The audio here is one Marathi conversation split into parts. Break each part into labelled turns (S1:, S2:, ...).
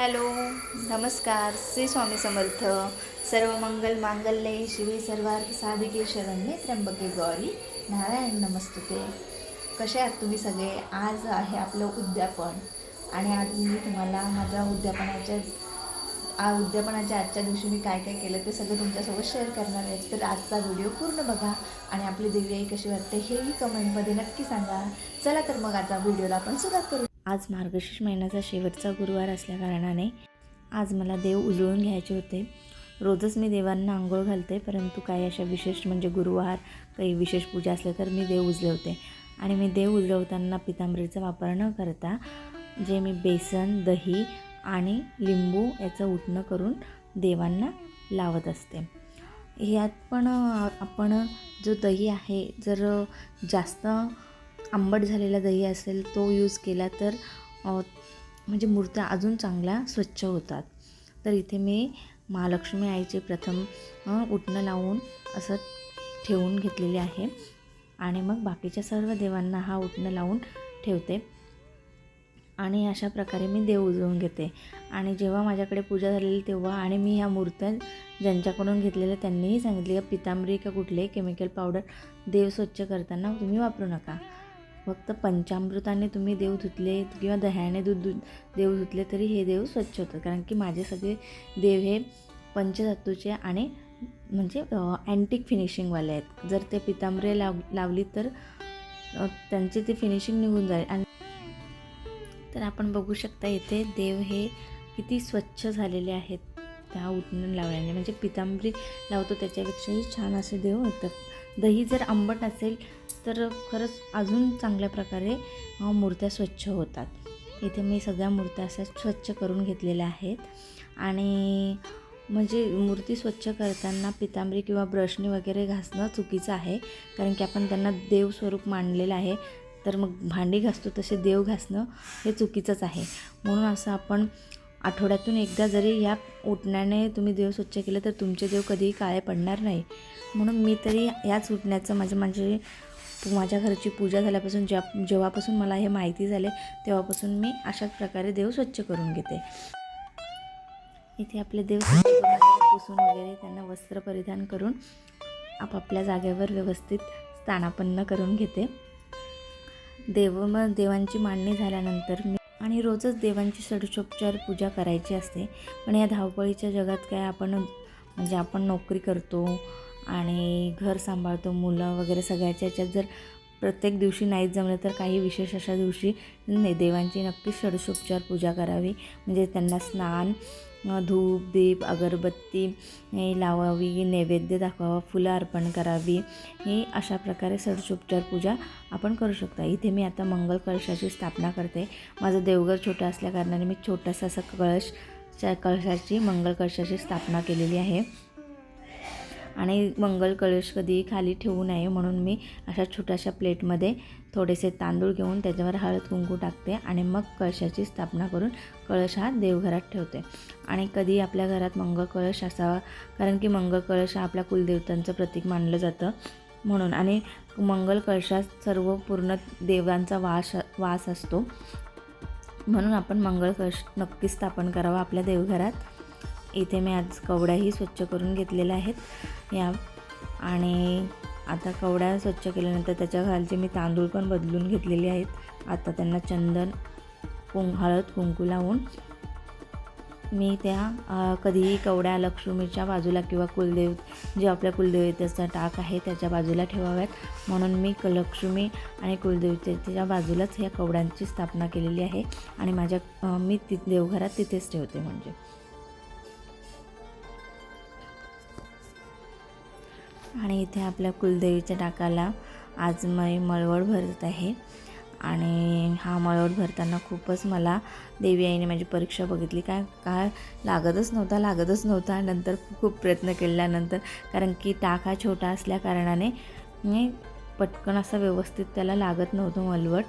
S1: हॅलो नमस्कार. श्री स्वामी समर्थ. सर्व मंगल मांगल्ये. शिवी सर्वार्थ साधिके शरण्ये त्र्यंबके गौरी. नारायण नमस्तुते. कसे आहात तुम्ही सगळे? आज आहे आपलं उद्यापन. आणि आज मी तुम्हाला माझ्या उद्यापनाच्या आ उद्यापनाच्या आजच्या दिवशी मी काय काय केलं ते सगळं तुमच्यासोबत शेअर करणार आहे. तर आजचा व्हिडिओ पूर्ण बघा. आणि आपली देवी आई कशी वाटते हेही कमेंटमध्ये नक्की सांगा. चला तर मग आता व्हिडिओला आपण सुरुवात करू. आज मार्गशीर्ष महिन्याचा शेवटचा गुरुवार असल्याकारणाने आज मला देव उजळून घ्यायचे होते. रोजच मी देवांना आंघोळ घालते परंतु काही अशा विशेष म्हणजे गुरुवार काही विशेष पूजा असल्या तर मी देव उजळवते आणि मी देव उजळवताना पितांबरीचा वापर न करता जे मी बेसन दही आणि लिंबू याचं उठणं करून देवांना लावत असते. यात पण आपण जो दही आहे जर जास्त आंबट झालेला दही असेल तो यूज केला तर म्हणजे मूर्त्या अजून चांगल्या स्वच्छ होतात. तर इथे मी महालक्ष्मी आईचे प्रथम उठणं उटणं लावून असं ठेवून घेतलेले आहे. आणि मग बाकीच्या सर्व देवांना हा उटणं लावून ठेवते. आणि अशा प्रकारे मी देव उजवून घेते. आणि जेव्हा माझ्याकडे पूजा झालेली तेव्हा आणि मी ह्या मूर्त्या ज्यांच्याकडून घेतलेल्या त्यांनीही सांगितले पितांबरी का कुठले केमिकल पावडर देव स्वच्छ करताना तुम्ही वापरू नका. फक्त पंचामृताने तुम्ही देव धुतले किंवा दह्याने दूध दूध देव धुतले तरी हे देव स्वच्छ होतात. कारण की माझे सगळे देव हे पंचधातूचे आणि म्हणजे अँटिक फिनिशिंगवाले आहेत. जर ते पितांबरे लाव लावली तर त्यांचे त्यांची ती फिनिशिंग निघून जाईल. आणि तर आपण बघू शकता इथे देव हे किती स्वच्छ झालेले आहेत त्या उठणून लावल्याने म्हणजे पितांबरी लावतो त्याच्यापेक्षाही छान असे देव होतात. दही जर आंबट असेल तर खरंच अजून चांगल्या प्रकारे मूर्त्या स्वच्छ होतात. इथे मी सगळ्या मूर्त्या अशा स्वच्छ करून घेतलेल्या आहेत. आणि म्हणजे मूर्ती स्वच्छ करताना पितांबरी किंवा ब्रशने वगैरे घासणं चुकीचं आहे. कारण की आपण त्यांना देव स्वरूप मांडलेलं आहे. तर मग भांडी घासतो तसे देव घासणं हे चुकीचंच आहे. म्हणून असं आपण आठवड्यातून एकदा जरी या उठण्याने तुम्ही देव स्वच्छ केलं तर तुमचे देव कधीही काळे पडणार नाही. म्हणून मी तरी याच उठण्याचं माझं म्हणजे माझ्या घरची पूजा झाल्यापासून ज्या जेव्हापासून मला हे माहिती झाले तेव्हापासून मी अशाच प्रकारे देव स्वच्छ करून घेते. इथे आपले देव स्वच्छ करून वगैरे पुसून वगैरे त्यांना वस्त्र परिधान करून आपापल्या जागेवर व्यवस्थित स्थानापन्न करून घेते. देव मग देवांची मांडणी झाल्यानंतर मी आणि रोजच देवांची षडशोपचार पूजा करायची असते. पण या धावपळीच्या जगात काय आपण म्हणजे आपण नोकरी करतो आणि घर सांभाळतो मुलं वगैरे सगळ्याच्या याच्यात जर प्रत्येक दिवशी नाहीच जमलं तर काही विशेष अशा दिवशी नाही देवांची नक्कीच षडशोपचार पूजा करावी. म्हणजे त्यांना स्नान धूप दीप अगरबत्ती हे लावावी नैवेद्य दाखवावा फुलं अर्पण करावी. ही अशा प्रकारे षडशोपचार पूजा आपण करू शकता. इथे मी आता मंगल कळशाची स्थापना करते. माझं देवघर छोटं असल्याकारणाने मी छोटासा असा कळश च्या कळशाची मंगल कळशाची स्थापना केलेली आहे. आणि मंगल कलश कधी खाली ठेवू नये म्हणून मी अशा छोट्याशा प्लेटमध्ये थोडेसे तांदूळ घेऊन त्याच्यावर हळद कुंकू टाकते आणि मग कळशाची स्थापना करून कळश हा देवघरात ठेवते. आणि कधी आपल्या घरात मंगळ कळश असावा कारण की मंगळ कळश हा आपल्या कुलदेवतांचं प्रतीक मानलं जातं म्हणून. आणि मंगल कळशात सर्व पूर्ण देवांचा वास वास असतो. म्हणून आपण मंगळ कळश नक्की स्थापन करावा आपल्या देवघरात. इथे मी आज कवड्याही स्वच्छ करून घेतलेल्या आहेत. या आणि आता कवड्या स्वच्छ केल्यानंतर त्याच्या खालचे मी तांदूळ पण बदलून घेतलेले आहेत. आता त्यांना चंदन कुं हळद कुंकू लावून मी त्या कधीही कवड्या लक्ष्मीच्या बाजूला किंवा कुलदेव जे आपल्या कुलदेवतेचा टाक आहे त्याच्या बाजूला ठेवाव्यात. म्हणून मी क लक्ष्मी आणि कुलदेवतेच्या बाजूलाच ह्या कवड्यांची स्थापना केलेली आहे आणि माझ्या मी ति देवघरात तिथेच ठेवते म्हणजे. आणि इथे आपल्या कुलदेवीच्या टाकाला आज मी मळवड भरत आहे. आणि हा मळवड भरताना खूपच मला देवी आईने माझी परीक्षा बघितली. काय काय लागतच नव्हता लागतच नव्हता. नंतर खूप प्रयत्न केल्यानंतर कारण की टाक हा छोटा असल्या कारणाने मी पटकन असं व्यवस्थित त्याला लागत नव्हतं मलवट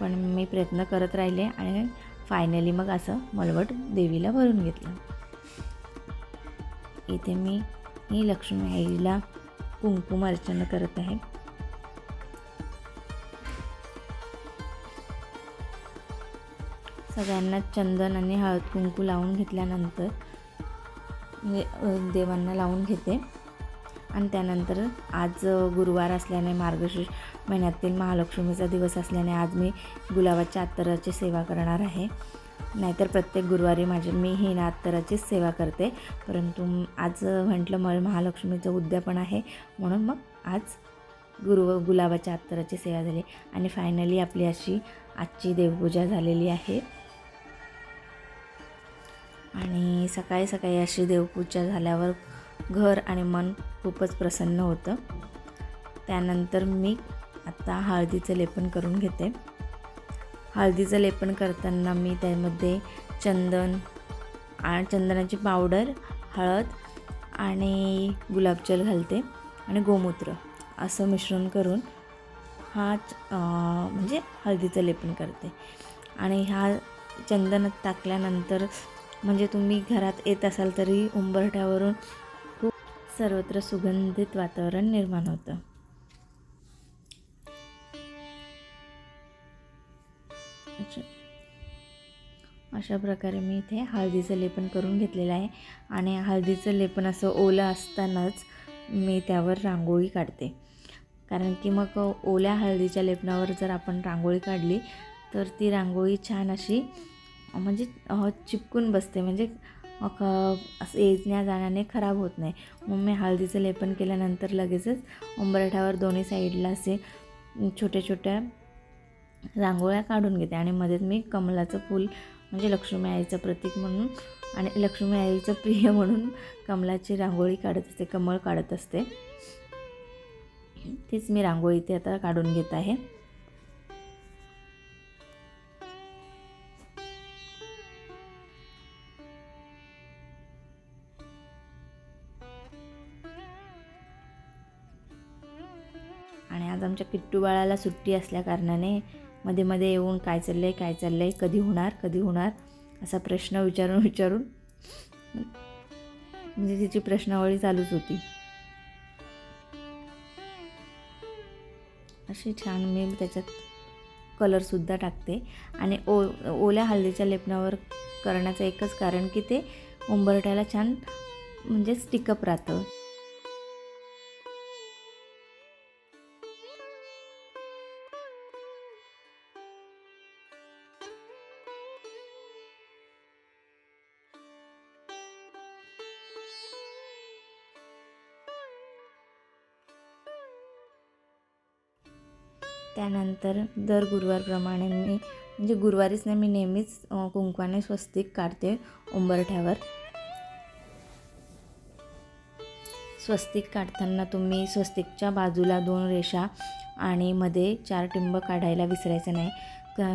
S1: पण मी प्रयत्न करत राहिले आणि फायनली मग असं मलवट देवीला भरून घेतलं. इथे मी ही लक्ष्मी आईला कुंकुम अर्चना करत आहे. सगळ्यांना चंदन आणि हळद कुंकू लावून घेतल्यानंतर म्हणजे, देवांना लावून घेते. आणि त्यानंतर आज गुरुवार असल्याने मार्गशीर्ष महिन्यातील महालक्ष्मीचा दिवस असल्याने आज मी गुलाबाच्या अत्तराची सेवा करणार आहे. नाहीतर प्रत्येक गुरुवारी माझे मी ही ना अत्तराचीच सेवा करते. परंतु आज म्हटलं म महालक्ष्मीचं उद्यापन आहे. म्हणून मग आज गुरु गुलाबाच्या अत्तराची सेवा झाली. आणि फायनली आपली अशी आजची देवपूजा झालेली आहे. आणि सकाळी सकाळी अशी देवपूजा झाल्यावर घर आणि मन खूपच प्रसन्न होतं. त्यानंतर मी आत्ता हळदीचं लेपन करून घेते. हळदीचं लेपन करताना मी त्यामध्ये चंदन आणि चंदनाची पावडर हळद आणि गुलाबजल घालते आणि गोमूत्र असं मिश्रण करून हा म्हणजे हळदीचं लेपन करते. आणि हा चंदनात टाकल्यानंतर म्हणजे तुम्ही घरात येत असाल तरी उंबरठ्यावरून खूप सर्वत्र सुगंधित वातावरण निर्माण होतं. अशा प्रकारे मी इथे हळदीचं लेपन करून घेतलेलं आहे. आणि हळदीचं लेपन असं ओलं असतानाच मी त्यावर रांगोळी काढते. कारण की मग ओल्या हळदीच्या लेपनावर जर आपण रांगोळी काढली तर ती रांगोळी छान अशी म्हणजे चिपकून बसते. म्हणजे असं येण्या जाण्याने खराब होत नाही. मग मी हळदीचं लेपन केल्यानंतर लगेचच उंबरठ्यावर दोन्ही साईडला असे छोट्या छोट्या रांगोळ्या काढून घेते. आणि मध्येच मी कमलाचं फूल म्हणजे लक्ष्मी आईचं प्रतीक म्हणून आणि लक्ष्मी आईचं प्रिय म्हणून कमलाची रांगोळी काढत असते कमळ काढत असते. तीच मी रांगोळी इथे आता काढून घेत आहे. आणि आज आमच्या किट्टू बाळाला सुट्टी असल्या कारणाने मध्ये मध्ये येऊन काय चाललं आहे काय चाललं आहे कधी होणार कधी होणार असा प्रश्न विचारून विचारून. म्हणजे तिची प्रश्नावळी चालूच होती. अशी छान मी त्याच्यात कलरसुद्धा टाकते. आणि ओ ओल्या हळदीच्या लेपनावर करण्याचं एकच कारण की ते उंबरट्याला छान म्हणजे स्टिकअप राहतं. त्यानंतर दर गुरुवारप्रमाणे मी म्हणजे गुरुवारीच नाही मी नेहमीच कुंकवाने स्वस्तिक काढते उंबरठ्यावर. स्वस्तिक काढताना तुम्ही स्वस्तिकच्या बाजूला दोन रेषा आणि मध्ये चार टिंब काढायला विसरायचं नाही.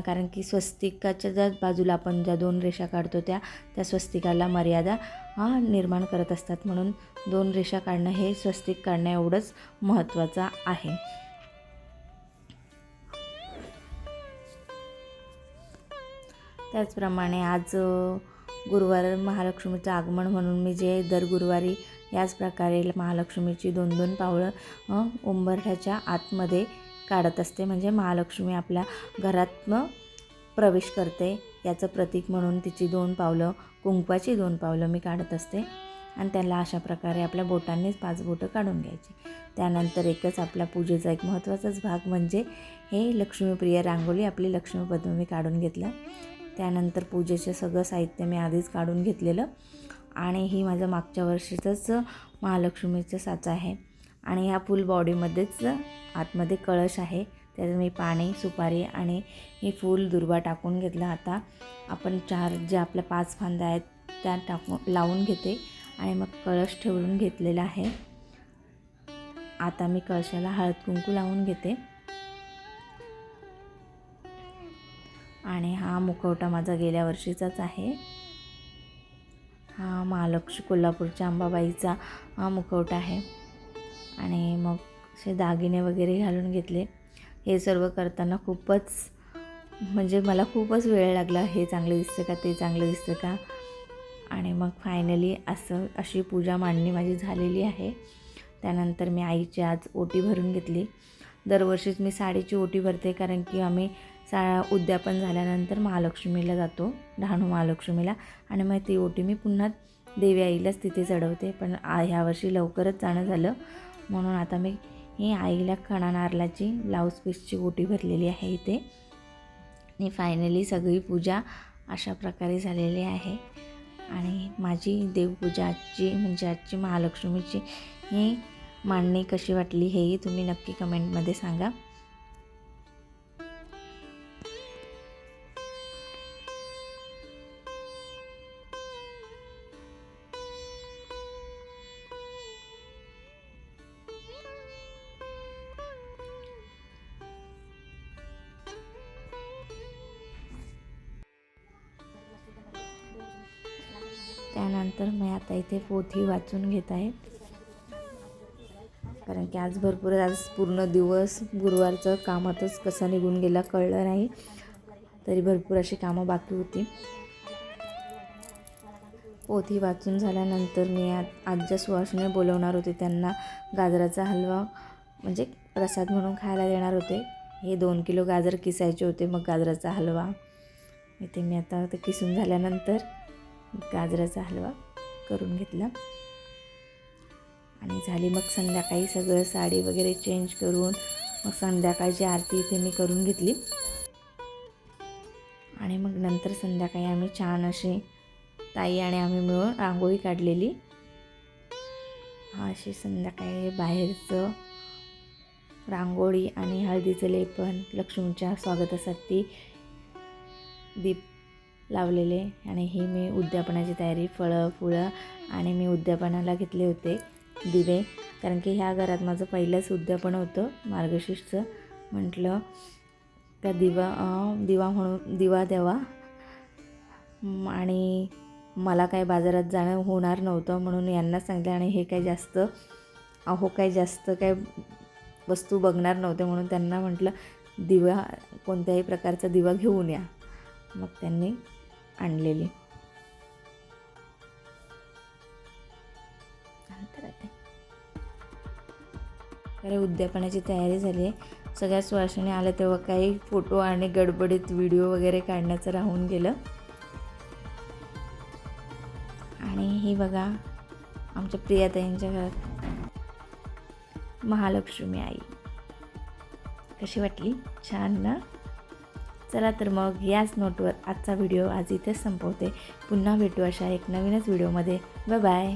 S1: कारण की स्वस्तिकाच्या ज्या बाजूला आपण ज्या दोन रेषा काढतो त्या त्या स्वस्तिकाला मर्यादा हा निर्माण करत असतात. म्हणून दोन रेषा काढणं हे स्वस्तिक काढणं एवढंच महत्त्वाचं आहे. त्याचप्रमाणे आज गुरुवार महालक्ष्मीचं आगमन म्हणून मी जे दर गुरुवारी याच प्रकारे महालक्ष्मीची दोन दोन पावलं उंबरठ्याच्या आतमध्ये काढत असते. म्हणजे महालक्ष्मी आपल्या घरात प्रवेश करते. याचं प्रतीक म्हणून तिची दोन पावलं कुंकवाची दोन पावलं मी काढत असते. आणि त्याला अशा प्रकारे आपल्या बोटांनीच पाच बोटं काढून घ्यायची. त्यानंतर एकच आपल्या पूजेचा एक महत्त्वाचाच भाग म्हणजे हे लक्ष्मीप्रिय रांगोळी आपली लक्ष्मीपद्म मी काढून घेतलं. त्यानंतर पूजेचं सगळं साहित्य मी आधीच काढून घेतलेलं. आणि ही माझं मागच्या वर्षीचंच महालक्ष्मीचं साचा आहे. आणि ह्या फुल बॉडीमध्येच आतमध्ये कळश आहे. त्यात मी पाणी सुपारी आणि हे फूल दुर्वा टाकून घेतलं आता. आपण चार जे आपल्या पाच फांद्या आहेत त्या टाकून लावून घेते. आणि मग कळश ठेवून घेतलेला आहे. आता मी कळशाला हळद कुंकू लावून घेते. आणि हा मुखवटा माझा गेल्या वर्षीचाच आहे. हा महालक्ष्मी कोल्हापूरच्या अंबाबाईचा हा मुखवटा आहे. आणि मग असे दागिने वगैरे घालून घेतले. हे सर्व करताना खूपच म्हणजे मला खूपच वेळ लागला. हे चांगलं दिसतं का ते चांगलं दिसतं का? आणि मग फायनली असं अशी पूजा मांडणी माझी झालेली आहे. त्यानंतर मी आईची आज ओटी भरून घेतली. दरवर्षीच मी साडीची ओटी भरते कारण की आम्ही सा उद्यापन झाल्यानंतर महालक्ष्मीला जातो डहाणू महालक्ष्मीला. आणि मग ती ओटी मी पुन्हा देवी आईलाच तिथे चढवते. पण ह्यावर्षी लवकरच जाणं झालं. म्हणून आता मी ही आईला खणा नारळाची ब्लाऊज पीसची ओटी भरलेली आहे इथे. आणि फायनली सगळी पूजा अशा प्रकारे झालेली आहे. आणि माझी देवपूजा आजची म्हणजे आजची महालक्ष्मीची ही मांडणी कशी वाटली हेही तुम्ही नक्की कमेंटमध्ये सांगा. त्यानंतर मी आता इथे पोथी वाचून घेत आहे. कारण की आज भरपूर आज पूर्ण दिवस गुरुवारचं कामातच कसा निघून गेला कळलं नाही. तरी भरपूर अशी कामं बाकी होती. पोथी वाचून झाल्यानंतर मी आज आजच्या बोलवणार होते. त्यांना गाजराचा हलवा म्हणजे प्रसाद म्हणून खायला देणार होते. हे दोन किलो गाजर किसायचे होते मग गाजराचा हलवा. इथे मी आता ते किसून झाल्यानंतर गाजराचा हलवा करून घेतला. आणि झाली मग संध्याकाळी सगळं साडी वगैरे चेंज करून मग संध्याकाळची आरती इथे मी करून घेतली. आणि मग नंतर संध्याकाळी आम्ही छान अशी ताई आणि आम्ही मिळून रांगोळी काढलेली. अशी संध्याकाळी बाहेरचं रांगोळी आणि हळदीचं लेपन लक्ष्मीच्या स्वागतासाठी दीप लावलेले आणि ही मी उद्यापनाची तयारी फळं फुलं आणि मी उद्यापनाला घेतले होते दिवे. कारण की ह्या घरात माझं पहिलंच उद्यापन होतं मार्गशीर्षचं. म्हटलं का दिवा दिवा म्हणून दिवा द्यावा. आणि मला काय बाजारात जाणं होणार नव्हतं म्हणून यांना सांगितलं आणि हे काय जास्त अहो काय जास्त काय वस्तू बघणार नव्हते. म्हणून त्यांना म्हटलं दिवा कोणत्याही प्रकारचा दिवा घेऊन या. मग त्यांनी आणलेली. नंतर तर उद्यापनाची तयारी झाली आहे. सगळ्या सुवासिनी आल्या तेव्हा काही फोटो आणि गडबडीत व्हिडिओ वगैरे काढण्याचं राहून गेलं. आणि ही बघा आमच्या प्रियाताईंच्या घरात महालक्ष्मी आई. कशी वाटली? छान ना? चला तर मग याच नोटवर आजचा व्हिडिओ आज इथेच संपवते. पुन्हा भेटू अशा एक नवीनच व्हिडिओमध्ये बाय बाय